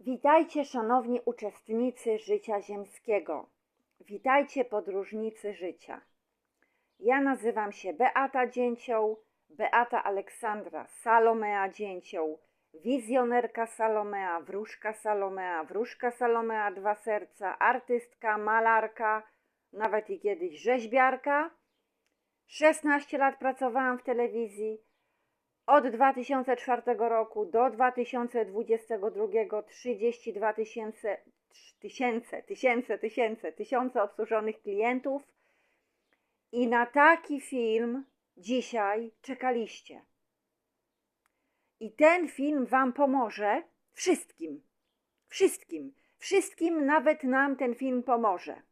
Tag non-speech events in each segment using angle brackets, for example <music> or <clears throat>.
Witajcie, szanowni uczestnicy życia ziemskiego. Witajcie, podróżnicy życia. Ja nazywam się Beata Dzięcioł, Beata Aleksandra Salomea Dzięcioł, wizjonerka Salomea, wróżka Salomea, wróżka Salomea Dwa Serca, artystka, malarka, nawet i kiedyś rzeźbiarka. 16 lat pracowałam w telewizji, od 2004 roku do 2022 32 tysiące, tysięcy, tysięcy, tysięcy, tysiące obsłużonych klientów i na taki film dzisiaj czekaliście. I ten film Wam pomoże wszystkim, wszystkim, wszystkim, nawet nam ten film pomoże.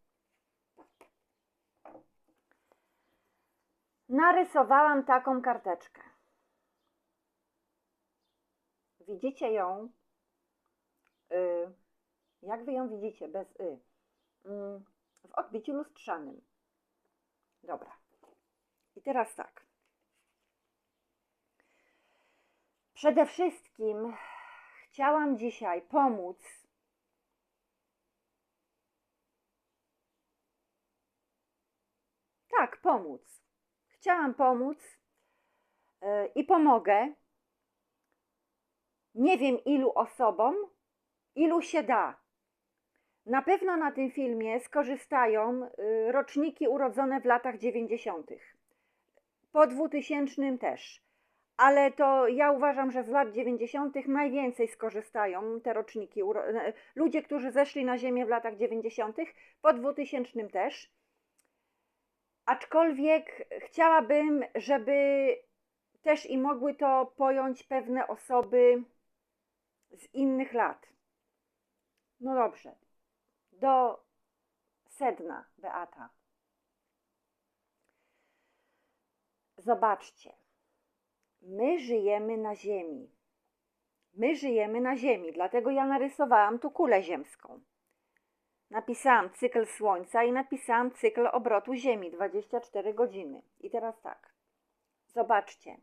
Narysowałam taką karteczkę. Widzicie ją? Y, jak wy ją widzicie? Bez y. Mm, w odbiciu lustrzanym. Dobra. I teraz tak. Przede wszystkim chciałam dzisiaj pomóc Tak, pomóc. Chciałam pomóc y, i pomogę nie wiem ilu osobom, ilu się da. Na pewno na tym filmie skorzystają y, roczniki urodzone w latach 90. Po 2000 też. Ale to ja uważam, że z lat 90. najwięcej skorzystają te roczniki. uro- Ludzie, którzy zeszli na Ziemię w latach 90., po 2000 też. Aczkolwiek chciałabym, żeby też i mogły to pojąć pewne osoby z innych lat. No dobrze. Do sedna, Beata. Zobaczcie. My żyjemy na Ziemi. My żyjemy na Ziemi, dlatego ja narysowałam tu kulę ziemską. Napisałam cykl Słońca i napisałam cykl obrotu Ziemi 24 godziny. I teraz tak. Zobaczcie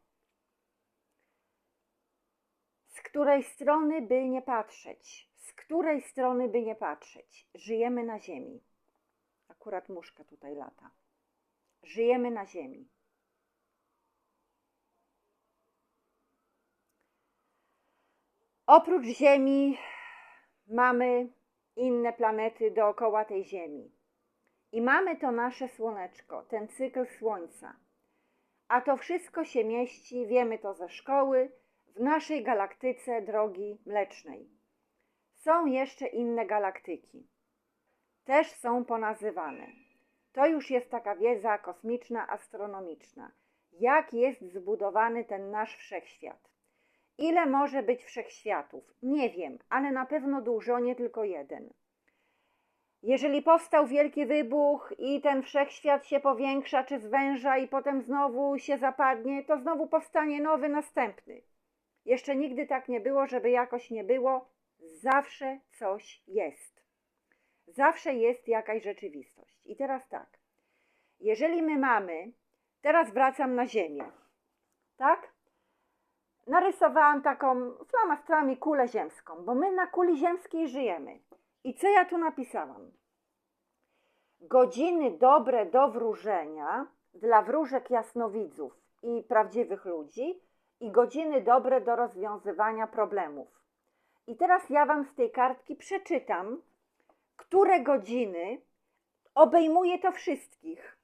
z której strony by nie patrzeć, z której strony by nie patrzeć, żyjemy na Ziemi. Akurat muszka tutaj lata. Żyjemy na Ziemi. Oprócz Ziemi mamy inne planety dookoła tej Ziemi. I mamy to nasze słoneczko, ten cykl Słońca. A to wszystko się mieści, wiemy to ze szkoły, w naszej galaktyce drogi mlecznej. Są jeszcze inne galaktyki. Też są ponazywane. To już jest taka wiedza kosmiczna, astronomiczna. Jak jest zbudowany ten nasz wszechświat? Ile może być wszechświatów? Nie wiem, ale na pewno dużo, nie tylko jeden. Jeżeli powstał wielki wybuch i ten wszechświat się powiększa czy zwęża i potem znowu się zapadnie, to znowu powstanie nowy, następny. Jeszcze nigdy tak nie było, żeby jakoś nie było. Zawsze coś jest. Zawsze jest jakaś rzeczywistość. I teraz tak. Jeżeli my mamy, teraz wracam na Ziemię, tak? Narysowałam taką flamastrami kulę ziemską, bo my na kuli ziemskiej żyjemy. I co ja tu napisałam? Godziny dobre do wróżenia dla wróżek jasnowidzów i prawdziwych ludzi i godziny dobre do rozwiązywania problemów. I teraz ja Wam z tej kartki przeczytam, które godziny obejmuje to wszystkich.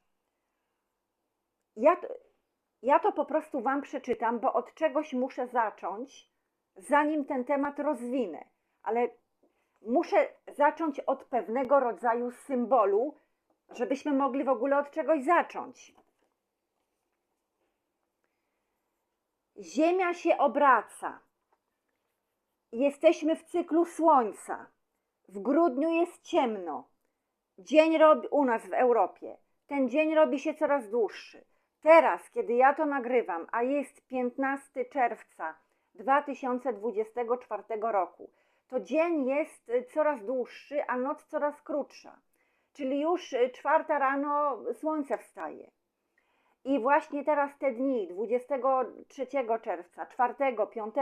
Ja, to- ja to po prostu Wam przeczytam, bo od czegoś muszę zacząć, zanim ten temat rozwinę. Ale muszę zacząć od pewnego rodzaju symbolu, żebyśmy mogli w ogóle od czegoś zacząć. Ziemia się obraca. Jesteśmy w cyklu słońca. W grudniu jest ciemno. Dzień robi u nas w Europie. Ten dzień robi się coraz dłuższy. Teraz, kiedy ja to nagrywam, a jest 15 czerwca 2024 roku, to dzień jest y, coraz dłuższy, a noc coraz krótsza. Czyli już y, czwarta rano słońce wstaje. I właśnie teraz te dni, 23 czerwca, 4, 5,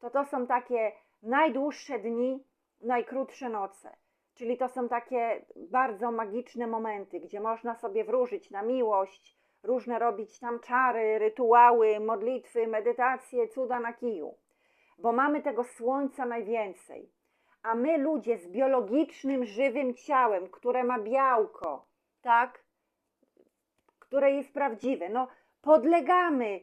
to to są takie najdłuższe dni najkrótsze noce. Czyli to są takie bardzo magiczne momenty, gdzie można sobie wróżyć na miłość, różne robić tam czary, rytuały, modlitwy, medytacje, cuda na kiju. Bo mamy tego słońca najwięcej. A my ludzie z biologicznym, żywym ciałem, które ma białko, tak? Które jest prawdziwe, no podlegamy.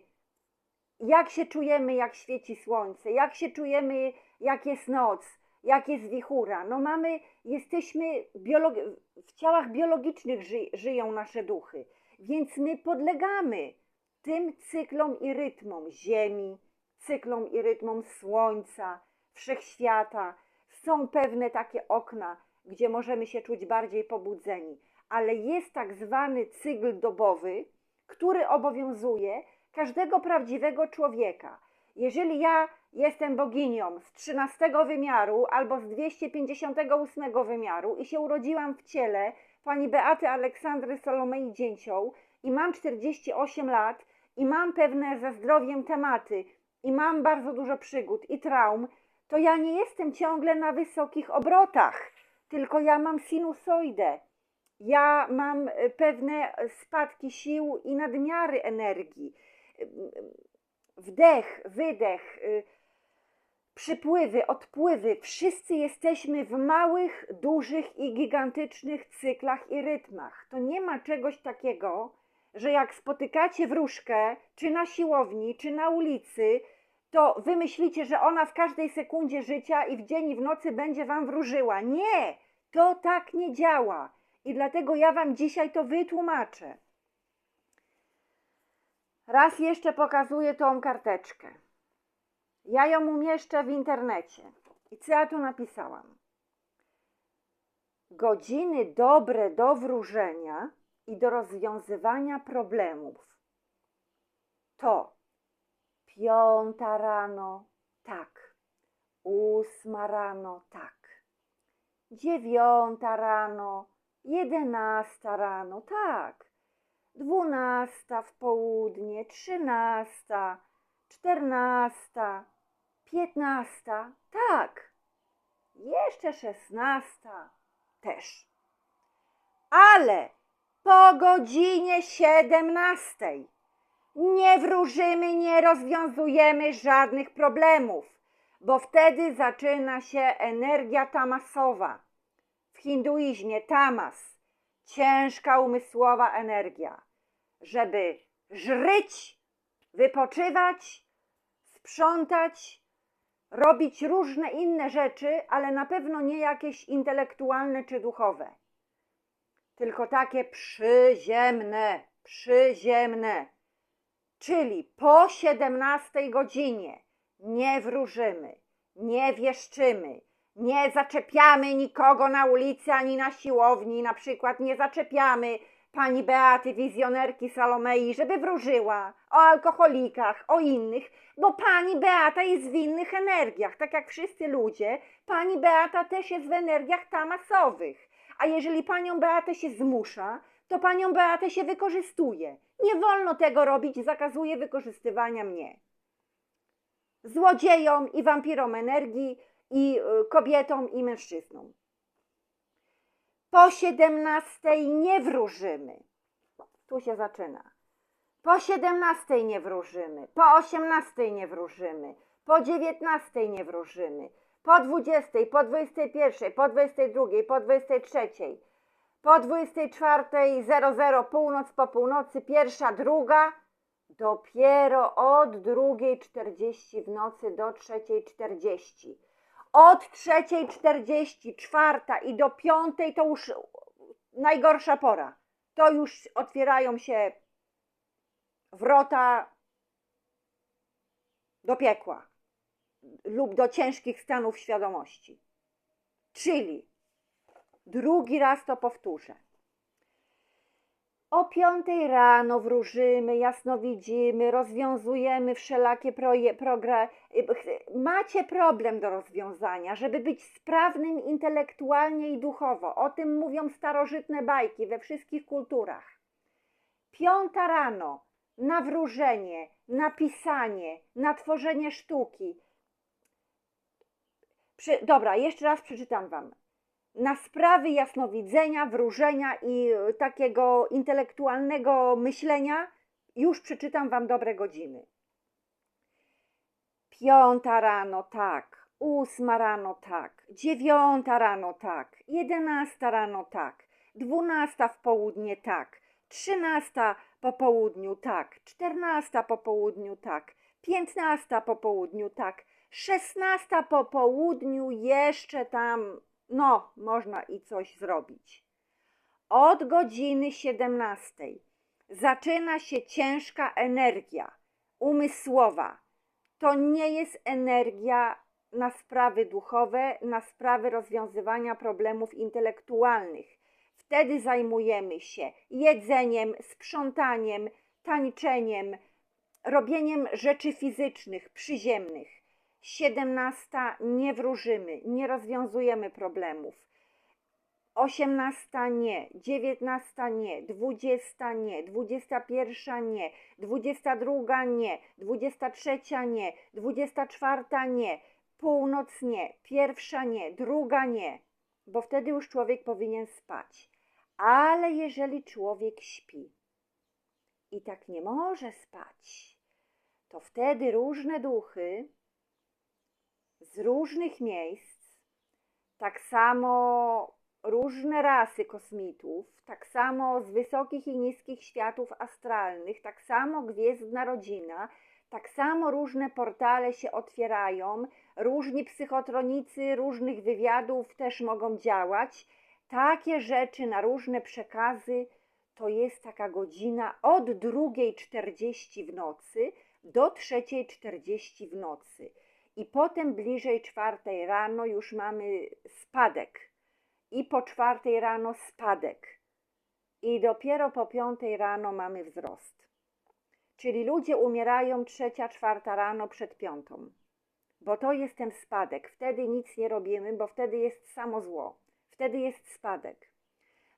Jak się czujemy, jak świeci słońce, jak się czujemy, jak jest noc, jak jest wichura. No mamy, jesteśmy biologi- w ciałach biologicznych ży- żyją nasze duchy, więc my podlegamy tym cyklom i rytmom Ziemi, cyklom i rytmom Słońca, Wszechświata. Są pewne takie okna, gdzie możemy się czuć bardziej pobudzeni, ale jest tak zwany cykl dobowy, który obowiązuje każdego prawdziwego człowieka. Jeżeli ja jestem boginią z 13 wymiaru albo z 258 wymiaru i się urodziłam w ciele pani Beaty Aleksandry Salomei Dzięcioł i mam 48 lat i mam pewne ze zdrowiem tematy i mam bardzo dużo przygód i traum, to ja nie jestem ciągle na wysokich obrotach, tylko ja mam sinusoidę. Ja mam e, pewne spadki sił i nadmiary energii. Wdech, wydech, y, przypływy, odpływy. Wszyscy jesteśmy w małych, dużych i gigantycznych cyklach i rytmach. To nie ma czegoś takiego, że jak spotykacie wróżkę, czy na siłowni, czy na ulicy, to wy myślicie, że ona w każdej sekundzie życia i w dzień i w nocy będzie wam wróżyła. Nie! To tak nie działa. I dlatego ja wam dzisiaj to wytłumaczę. Raz jeszcze pokazuję tą karteczkę. Ja ją umieszczę w internecie. I co ja tu napisałam? Godziny dobre do wróżenia i do rozwiązywania problemów. To piąta rano, tak. Ósma rano, tak. Dziewiąta rano, jedenasta rano, tak. Dwunasta w południe, trzynasta, czternasta, piętnasta, tak. Jeszcze szesnasta też. Ale po godzinie siedemnastej nie wróżymy, nie rozwiązujemy żadnych problemów, bo wtedy zaczyna się energia tamasowa. Hinduizmie tamas, ciężka umysłowa energia, żeby żryć, wypoczywać, sprzątać, robić różne inne rzeczy, ale na pewno nie jakieś intelektualne czy duchowe, tylko takie przyziemne, przyziemne. Czyli po 17 godzinie nie wróżymy, nie wieszczymy, nie zaczepiamy nikogo na ulicy ani na siłowni, na przykład nie zaczepiamy pani Beaty, wizjonerki Salomei, żeby wróżyła o alkoholikach, o innych, bo pani Beata jest w innych energiach, tak jak wszyscy ludzie. Pani Beata też jest w energiach tamasowych. A jeżeli panią Beatę się zmusza, to panią Beatę się wykorzystuje. Nie wolno tego robić, zakazuje wykorzystywania mnie. Złodziejom i wampirom energii, i y, kobietom, i mężczyznom. Po 17 nie wróżymy. Tu się zaczyna. Po 17 nie wróżymy, po 18 nie wróżymy, po 19 nie wróżymy, po 20, po 21, po 22, po 23, po 24.00 północ po północy, pierwsza, druga, dopiero od 2.40 w nocy do 3.40. Od 3.40, czwarta i do piątej to już najgorsza pora. To już otwierają się wrota do piekła lub do ciężkich stanów świadomości. Czyli drugi raz to powtórzę. O piątej rano wróżymy, jasno widzimy, rozwiązujemy wszelakie proje, progra... Macie problem do rozwiązania, żeby być sprawnym intelektualnie i duchowo. O tym mówią starożytne bajki we wszystkich kulturach. Piąta rano na wróżenie, na pisanie, na tworzenie sztuki. Przy, dobra, jeszcze raz przeczytam Wam. Na sprawy jasnowidzenia, wróżenia i e, takiego intelektualnego myślenia już przeczytam Wam dobre godziny. Piąta rano tak, ósma rano tak, dziewiąta rano tak, jedenasta rano tak, dwunasta w południe tak, trzynasta po południu tak, czternasta po południu tak, piętnasta po południu tak, szesnasta po południu jeszcze tam, no, można i coś zrobić. Od godziny siedemnastej zaczyna się ciężka energia umysłowa. To nie jest energia na sprawy duchowe, na sprawy rozwiązywania problemów intelektualnych. Wtedy zajmujemy się jedzeniem, sprzątaniem, tańczeniem, robieniem rzeczy fizycznych, przyziemnych. Siedemnasta nie wróżymy, nie rozwiązujemy problemów. Osiemnasta nie, dziewiętnasta nie, dwudziesta nie, dwudziesta pierwsza nie, dwudziesta druga nie, dwudziesta trzecia nie, dwudziesta czwarta nie, północ nie, pierwsza nie, druga nie, bo wtedy już człowiek powinien spać. Ale jeżeli człowiek śpi i tak nie może spać, to wtedy różne duchy z różnych miejsc, tak samo różne rasy kosmitów, tak samo z wysokich i niskich światów astralnych, tak samo gwiezdna rodzina, tak samo różne portale się otwierają, różni psychotronicy różnych wywiadów też mogą działać. Takie rzeczy na różne przekazy to jest taka godzina od 2.40 w nocy do 3.40 w nocy. I potem bliżej czwartej rano już mamy spadek. I po czwartej rano spadek. I dopiero po piątej rano mamy wzrost. Czyli ludzie umierają trzecia, czwarta rano przed piątą. Bo to jest ten spadek. Wtedy nic nie robimy, bo wtedy jest samo zło. Wtedy jest spadek.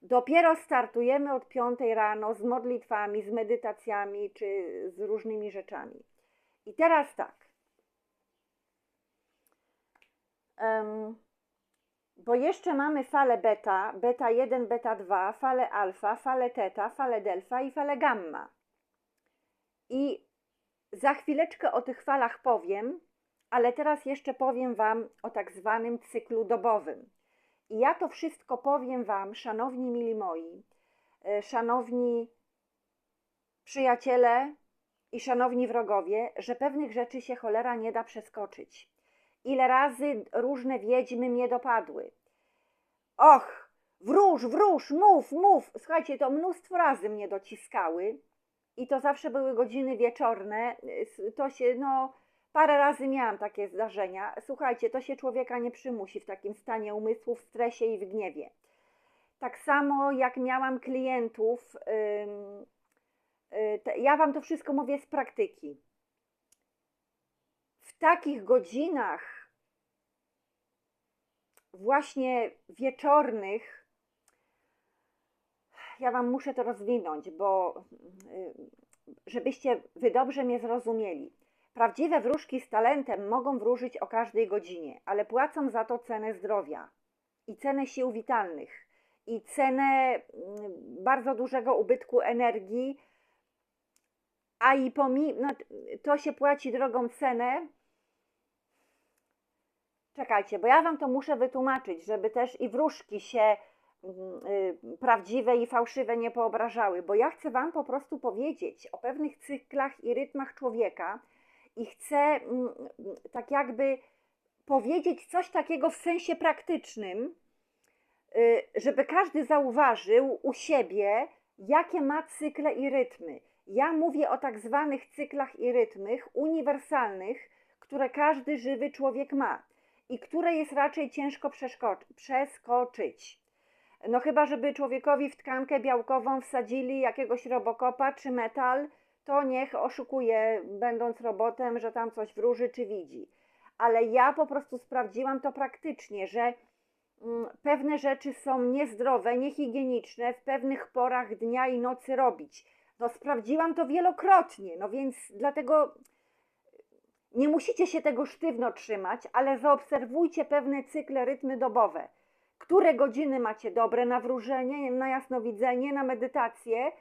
Dopiero startujemy od piątej rano z modlitwami, z medytacjami czy z różnymi rzeczami. I teraz tak. Um, bo jeszcze mamy falę beta, beta 1, beta 2, falę alfa, falę teta, falę delta i falę gamma. I za chwileczkę o tych falach powiem, ale teraz jeszcze powiem Wam o tak zwanym cyklu dobowym. I ja to wszystko powiem Wam, szanowni mili moi, e, szanowni przyjaciele i szanowni wrogowie, że pewnych rzeczy się cholera nie da przeskoczyć. Ile razy różne wiedźmy mnie dopadły. Och, wróż, wróż, mów, mów. Słuchajcie, to mnóstwo razy mnie dociskały i to zawsze były godziny wieczorne. To się, no, parę razy miałam takie zdarzenia. Słuchajcie, to się człowieka nie przymusi w takim stanie umysłu, w stresie i w gniewie. Tak samo jak miałam klientów, yy, ja Wam to wszystko mówię z praktyki. W takich godzinach, właśnie wieczornych, ja Wam muszę to rozwinąć, bo yy, żebyście Wy dobrze mnie zrozumieli. Prawdziwe wróżki z talentem mogą wróżyć o każdej godzinie, ale płacą za to cenę zdrowia i cenę sił witalnych i cenę mm, bardzo dużego ubytku energii, a i pomi no, to się płaci drogą cenę. Czekajcie, bo ja Wam to muszę wytłumaczyć, żeby też i wróżki się mm, y, prawdziwe i fałszywe nie poobrażały, bo ja chcę Wam po prostu powiedzieć o pewnych cyklach i rytmach człowieka, i chcę mm, tak jakby powiedzieć coś takiego w sensie praktycznym, y, żeby każdy zauważył u siebie, jakie ma cykle i rytmy. Ja mówię o tak zwanych cyklach i rytmach uniwersalnych, które każdy żywy człowiek ma i które jest raczej ciężko przeskoczyć. No chyba, żeby człowiekowi w tkankę białkową wsadzili jakiegoś robokopa czy metal, to niech oszukuje, będąc robotem, że tam coś wróży czy widzi. Ale ja po prostu sprawdziłam to praktycznie, że mm, pewne rzeczy są niezdrowe, niehigieniczne w pewnych porach dnia i nocy robić. No sprawdziłam to wielokrotnie, no więc dlatego Nie musicie się tego sztywno trzymać, ale zaobserwujcie pewne cykle, rytmy dobowe. Które godziny macie dobre na wróżenie, na jasnowidzenie, na medytację,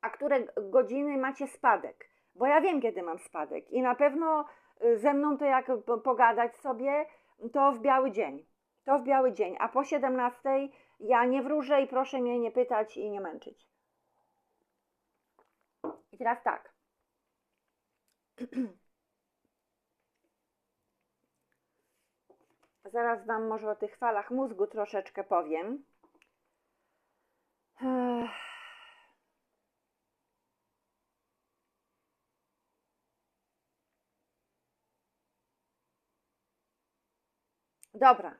a które godziny macie spadek. Bo ja wiem, kiedy mam spadek i na pewno y, ze mną to jak po- pogadać sobie, to w biały dzień. To w biały dzień, a po 17 ja nie wróżę i proszę mnie nie pytać i nie męczyć. I teraz tak. <clears throat> Zaraz Wam może o tych falach mózgu troszeczkę powiem. Dobra.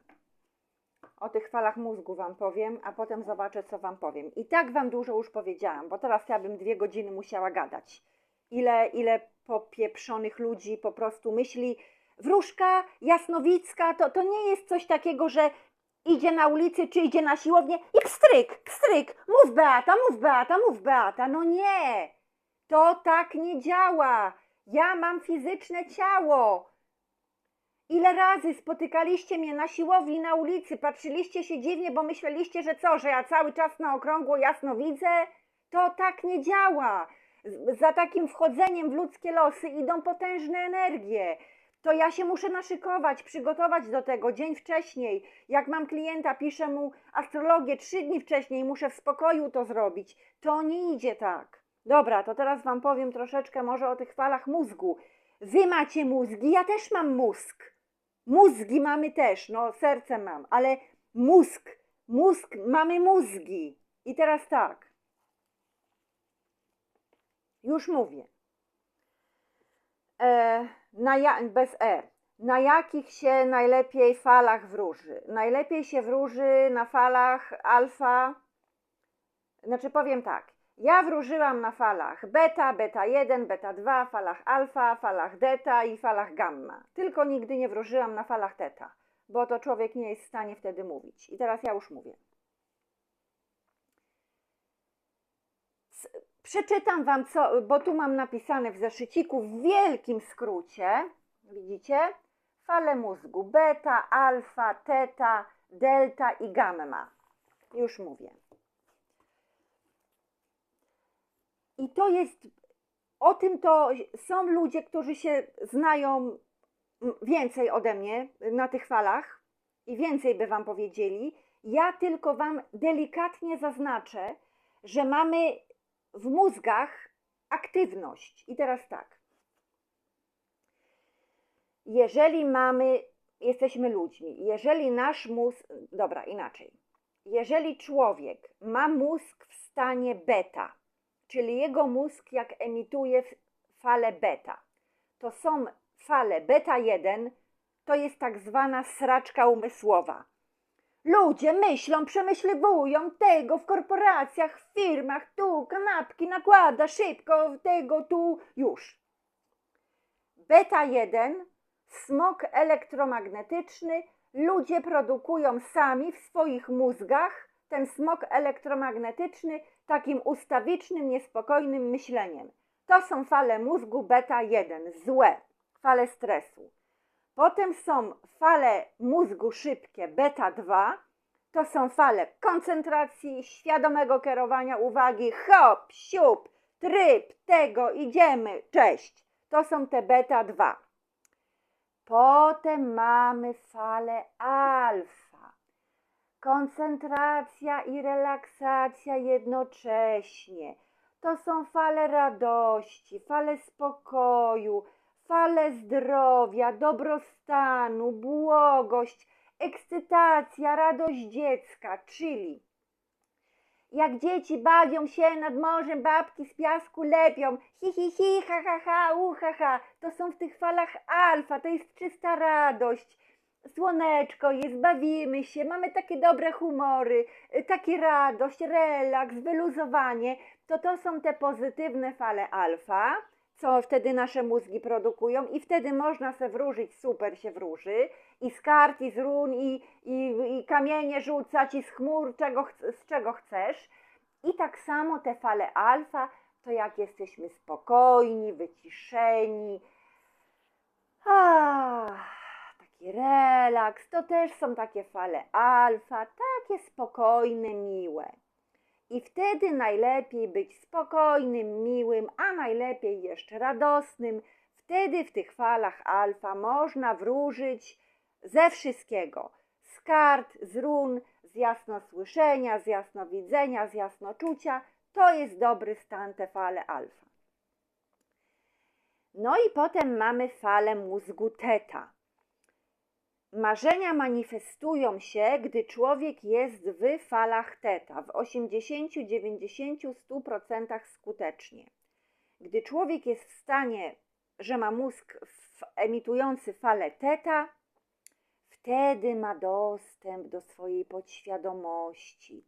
O tych falach mózgu Wam powiem, a potem zobaczę, co Wam powiem. I tak Wam dużo już powiedziałam, bo teraz ja bym dwie godziny musiała gadać. Ile, ile popieprzonych ludzi po prostu myśli, wróżka jasnowicka to, to nie jest coś takiego, że idzie na ulicy czy idzie na siłownię i pstryk, pstryk, mów Beata, mów Beata, mów Beata. No nie, to tak nie działa. Ja mam fizyczne ciało. Ile razy spotykaliście mnie na siłowni, na ulicy, patrzyliście się dziwnie, bo myśleliście, że co, że ja cały czas na okrągło jasno widzę? To tak nie działa. Za takim wchodzeniem w ludzkie losy idą potężne energie. To ja się muszę naszykować, przygotować do tego dzień wcześniej. Jak mam klienta, piszę mu astrologię trzy dni wcześniej, muszę w spokoju to zrobić. To nie idzie tak. Dobra, to teraz Wam powiem troszeczkę może o tych falach mózgu. Wy macie mózgi, ja też mam mózg. Mózgi mamy też, no serce mam, ale mózg, mózg, mamy mózgi. I teraz tak. Już mówię. E, na ja, bez E. Na jakich się najlepiej falach wróży? Najlepiej się wróży na falach alfa. Znaczy powiem tak. Ja wróżyłam na falach beta, beta 1, beta 2, falach alfa, falach delta i falach gamma. Tylko nigdy nie wróżyłam na falach teta, bo to człowiek nie jest w stanie wtedy mówić. I teraz ja już mówię. Przeczytam Wam, co, bo tu mam napisane w zeszyciku w wielkim skrócie. Widzicie? Fale mózgu beta, alfa, teta, delta i gamma. Już mówię. I to jest, o tym to są ludzie, którzy się znają więcej ode mnie na tych falach i więcej by Wam powiedzieli. Ja tylko Wam delikatnie zaznaczę, że mamy w mózgach aktywność. I teraz tak. Jeżeli mamy, jesteśmy ludźmi, jeżeli nasz mózg, dobra, inaczej. Jeżeli człowiek ma mózg w stanie beta, czyli jego mózg jak emituje fale beta. To są fale beta 1, to jest tak zwana sraczka umysłowa. Ludzie myślą, przemyśliwują tego w korporacjach, w firmach, tu kanapki nakłada szybko, tego tu już. Beta 1, smog elektromagnetyczny, ludzie produkują sami w swoich mózgach ten smog elektromagnetyczny takim ustawicznym, niespokojnym myśleniem. To są fale mózgu beta 1, złe, fale stresu. Potem są fale mózgu szybkie beta 2, to są fale koncentracji, świadomego kierowania uwagi, hop, siup, tryb, tego, idziemy, cześć. To są te beta 2. Potem mamy falę alfa. Koncentracja i relaksacja jednocześnie. To są fale radości, fale spokoju, fale zdrowia, dobrostanu, błogość, ekscytacja, radość dziecka, czyli jak dzieci bawią się nad morzem, babki z piasku lepią, hi, hi, hi, ha, ha, ha, u, ha, ha. To są w tych falach alfa, to jest czysta radość. Słoneczko jest, bawimy się, mamy takie dobre humory, y, takie radość, relaks, wyluzowanie. To to są te pozytywne fale alfa, co wtedy nasze mózgi produkują i wtedy można se wróżyć, super się wróży i z kart, i z run, i, i, i kamienie rzucać, i z chmur, czego, z czego chcesz. I tak samo te fale alfa, to jak jesteśmy spokojni, wyciszeni, Ach, taki relaks. To też są takie fale alfa, takie spokojne, miłe. I wtedy najlepiej być spokojnym, miłym, a najlepiej jeszcze radosnym. Wtedy w tych falach alfa można wróżyć ze wszystkiego. Z kart, z run, z jasnosłyszenia, z jasnowidzenia, z jasnoczucia. To jest dobry stan te fale alfa. No i potem mamy falę mózgu teta. Marzenia manifestują się, gdy człowiek jest w falach teta, w 80, 90, 100% skutecznie. Gdy człowiek jest w stanie, że ma mózg emitujący falę teta, wtedy ma dostęp do swojej podświadomości.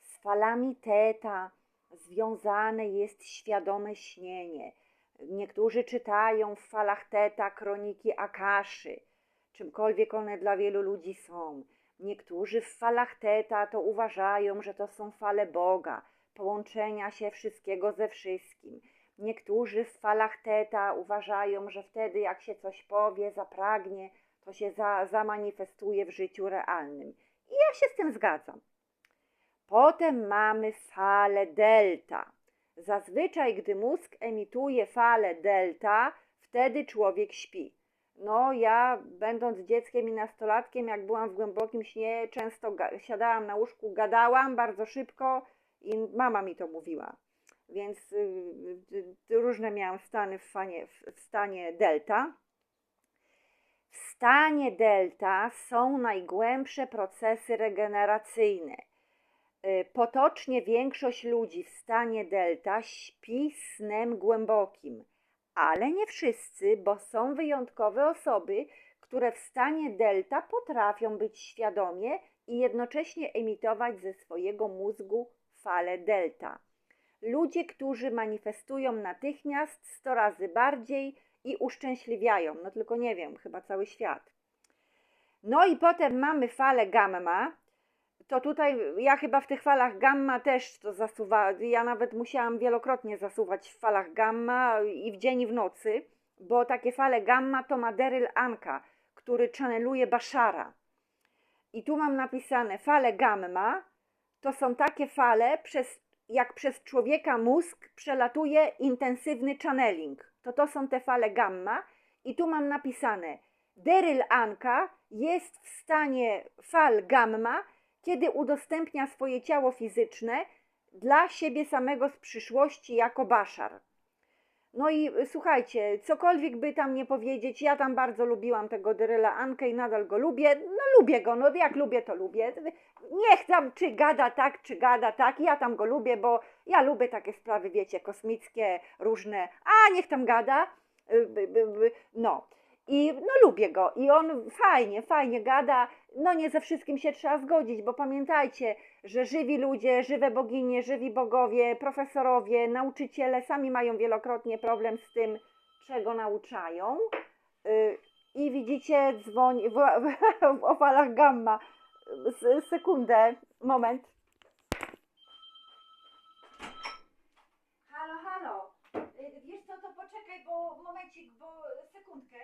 Z falami teta związane jest świadome śnienie. Niektórzy czytają w falach teta kroniki Akaszy, czymkolwiek one dla wielu ludzi są. Niektórzy w falach teta to uważają, że to są fale Boga, połączenia się wszystkiego ze wszystkim. Niektórzy w falach teta uważają, że wtedy jak się coś powie, zapragnie, to się za, zamanifestuje w życiu realnym. I ja się z tym zgadzam. Potem mamy falę delta. Zazwyczaj, gdy mózg emituje falę delta, wtedy człowiek śpi. No, ja, będąc dzieckiem i nastolatkiem, jak byłam w głębokim śnie, często siadałam na łóżku, gadałam bardzo szybko i mama mi to mówiła. Więc y, y, y, różne miałam stany w, fanie, w, stanie delta. W stanie delta są najgłębsze procesy regeneracyjne. Potocznie większość ludzi w stanie delta śpi snem głębokim, ale nie wszyscy, bo są wyjątkowe osoby, które w stanie delta potrafią być świadomie i jednocześnie emitować ze swojego mózgu fale delta. Ludzie, którzy manifestują natychmiast 100 razy bardziej i uszczęśliwiają, no tylko nie wiem, chyba cały świat. No i potem mamy falę gamma, to tutaj ja chyba w tych falach gamma też to zasuwa. Ja nawet musiałam wielokrotnie zasuwać w falach gamma i w dzień i w nocy, bo takie fale gamma to ma Daryl Anka, który channeluje Bashara. I tu mam napisane fale gamma to są takie fale, przez, jak przez człowieka mózg przelatuje intensywny channeling. To to są te fale gamma i tu mam napisane Daryl Anka jest w stanie fal gamma, kiedy udostępnia swoje ciało fizyczne dla siebie samego z przyszłości jako baszar. No i y, słuchajcie, cokolwiek by tam nie powiedzieć, ja tam bardzo lubiłam tego Dyryla Ankę i nadal go lubię. No lubię go, no jak lubię, to lubię. Niech tam czy gada tak, czy gada tak, ja tam go lubię, bo ja lubię takie sprawy, wiecie, kosmickie, różne. A niech tam gada. Y, by- No. I no lubię go i on fajnie, fajnie gada. No nie ze wszystkim się trzeba zgodzić, bo pamiętajcie, że żywi ludzie, żywe boginie, żywi bogowie, profesorowie, nauczyciele sami mają wielokrotnie problem z tym, czego nauczają. Y, I widzicie, dzwoni w, w, o falach gamma. Sekundę, moment. Halo, halo. Y, Wiesz co, to poczekaj, bo momencik, bo sekundkę.